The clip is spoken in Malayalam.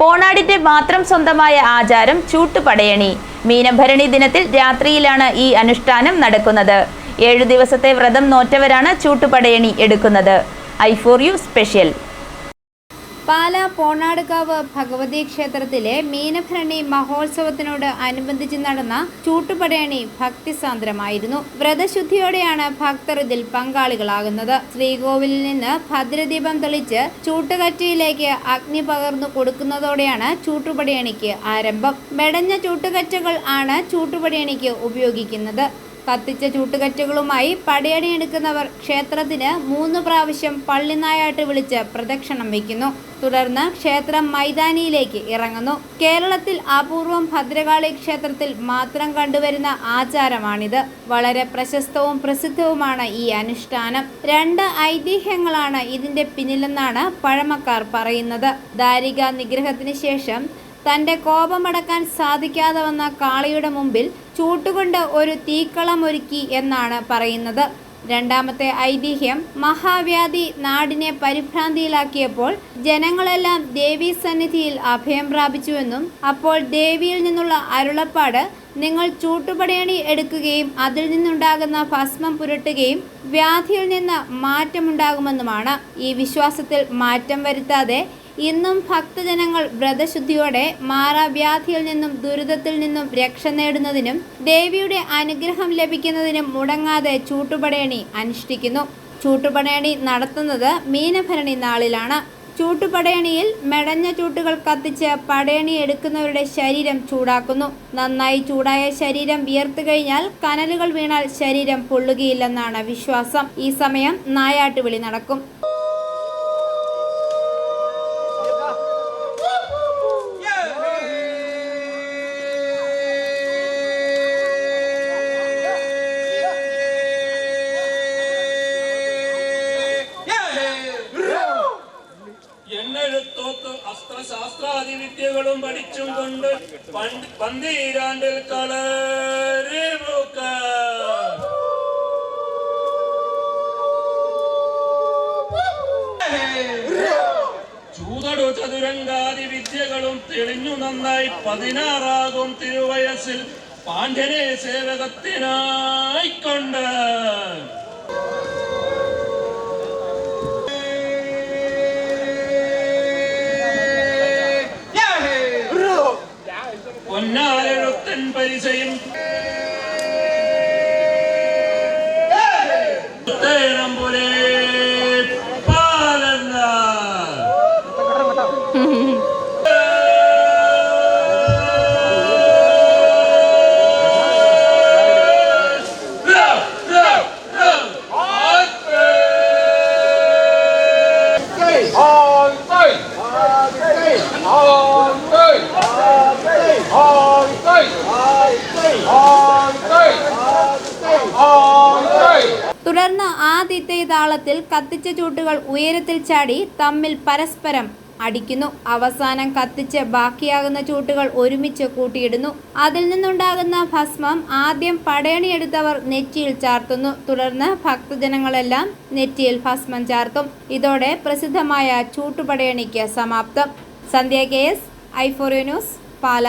പോണാടിന്റെ മാത്രം സ്വന്തമായ ആചാരം ചൂട്ടുപടയണി. മീനഭരണി ദിനത്തിൽ രാത്രിയിലാണ് ഈ അനുഷ്ഠാനം നടക്കുന്നത്. ഏഴു ദിവസത്തെ വ്രതം നോറ്റവരാണ് ചൂട്ടുപടയണി എടുക്കുന്നത്. I for you special. Pala Ponadukavu Bhagavathi ക്ഷേത്രത്തിലെ മീനഭരണി മഹോത്സവത്തിനോട് അനുബന്ധിച്ച് നടന്ന ചൂട്ടുപടയണി ഭക്തിസാന്ദ്രമായിരുന്നു. വ്രതശുദ്ധിയോടെയാണ് ഭക്തർ ഇതിൽ പങ്കാളികളാകുന്നത്. ശ്രീകോവിലിൽ നിന്ന് ഭദ്രദീപം തെളിച്ച് ചൂട്ടുകറ്റയിലേക്ക് അഗ്നി പകർന്നു കൊടുക്കുന്നതോടെയാണ് ചൂട്ടുപടയണിക്ക് ആരംഭം. മെടഞ്ഞ ചൂട്ടുകറ്റകൾ ആണ് ചൂട്ടുപടയണിക്ക് ഉപയോഗിക്കുന്നത്. കത്തിച്ച ചൂട്ടുകറ്റുകളുമായി പടയണിയെടുക്കുന്നവർ ക്ഷേത്രത്തിന് മൂന്ന് പ്രാവശ്യം പള്ളിനായാട്ട് വിളിച്ച് പ്രദക്ഷിണം വയ്ക്കുന്നു. തുടർന്ന് ക്ഷേത്രം മൈതാനിയിലേക്ക് ഇറങ്ങുന്നു. കേരളത്തിൽ അപൂർവം ഭദ്രകാളി ക്ഷേത്രത്തിൽ മാത്രം കണ്ടുവരുന്ന ആചാരമാണിത്. വളരെ പ്രശസ്തവും പ്രസിദ്ധവുമാണ് ഈ അനുഷ്ഠാനം. രണ്ട് ഐതിഹ്യങ്ങളാണ് ഇതിന്റെ പിന്നിലെന്നാണ് പഴമക്കാർ പറയുന്നത്. ദാരിക നിഗ്രഹത്തിന് ശേഷം തന്റെ കോപമടക്കാൻ സാധിക്കാതെ വന്ന കാളിയുടെ മുമ്പിൽ ചൂട്ടുകൊണ്ട് ഒരു തീക്കളം ഒരുക്കി എന്നാണ് പറയുന്നത്. രണ്ടാമത്തെ ഐതിഹ്യം മഹാവ്യാധി നാടിനെ പരിഭ്രാന്തിയിലാക്കിയപ്പോൾ ജനങ്ങളെല്ലാം ദേവീ സന്നിധിയിൽ അഭയം പ്രാപിച്ചുവെന്നും അപ്പോൾ ദേവിയിൽ നിന്നുള്ള അരുളപ്പാട് നിങ്ങൾ ചൂട്ടുപടയണി എടുക്കുകയും അതിൽ നിന്നുണ്ടാകുന്ന ഭസ്മം പുരട്ടുകയും വ്യാധിയിൽ നിന്ന് മാറ്റമുണ്ടാകുമെന്നുമാണ്. ഈ വിശ്വാസത്തിൽ മാറ്റം വരുത്താതെ ഇന്നും ഭക്തജനങ്ങൾ വ്രതശുദ്ധിയോടെ മാറാവ്യാധിയിൽ നിന്നും ദുരിതത്തിൽ നിന്നും രക്ഷ നേടുന്നതിനും ദേവിയുടെ അനുഗ്രഹം ലഭിക്കുന്നതിനും മുടങ്ങാതെ ചൂട്ടുപടയണി അനുഷ്ഠിക്കുന്നു. ചൂട്ടുപടയണി നടത്തുന്നത് മീനഭരണി നാളിലാണ്. ചൂട്ടുപടയണിയിൽ മെടഞ്ഞ ചൂട്ടുകൾ കത്തിച്ച് പടയണി എടുക്കുന്നവരുടെ ശരീരം ചൂടാക്കുന്നു. നന്നായി ചൂടായ ശരീരം വിയർത്തു കഴിഞ്ഞാൽ കനലുകൾ വീണാൽ ശരീരം പൊള്ളുകയില്ലെന്നാണ് വിശ്വാസം. ഈ സമയം നായാട്ടുവിളി നടക്കും. എണ്ണെഴുത്തോത്ത് അസ്ത്രശാസ്ത്രാദി വിദ്യകളും പഠിച്ചും കൊണ്ട് പണ്ട് പന്തീരാണ്ടിൽ കളരെ ചൂതടു ചതുരംഗാദി വിദ്യകളും തെളിഞ്ഞു നന്നായി പതിനാറാകും തിരുവയസ്സിൽ പാണ്ഡ്യനെ സേവകത്തിനായിക്കൊണ്ട്. പൊന്നാലെഴുത്തൻ പരിചയം. തുടർന്ന് ആ തിത്തൈ താളത്തിൽ കത്തിച്ച ചൂട്ടുകൾ ഉയരത്തിൽ ചാടി തമ്മിൽ പരസ്പരം അടിക്കുന്നു. അവസാനം കത്തിച്ച് ബാക്കിയാകുന്ന ചൂട്ടുകൾ ഒരുമിച്ച് കൂട്ടിയിടുന്നു. അതിൽ നിന്നുണ്ടാകുന്ന ഭസ്മം ആദ്യം പടയണിയെടുത്തവർ നെറ്റിയിൽ ചാർത്തുന്നു. തുടർന്ന് ഭക്തജനങ്ങളെല്ലാം നെറ്റിയിൽ ഭസ്മം ചാർത്തും. ഇതോടെ പ്രസിദ്ധമായ ചൂട്ടുപടയണിക്ക് സമാപ്തം. Sandhya K S I news Pala.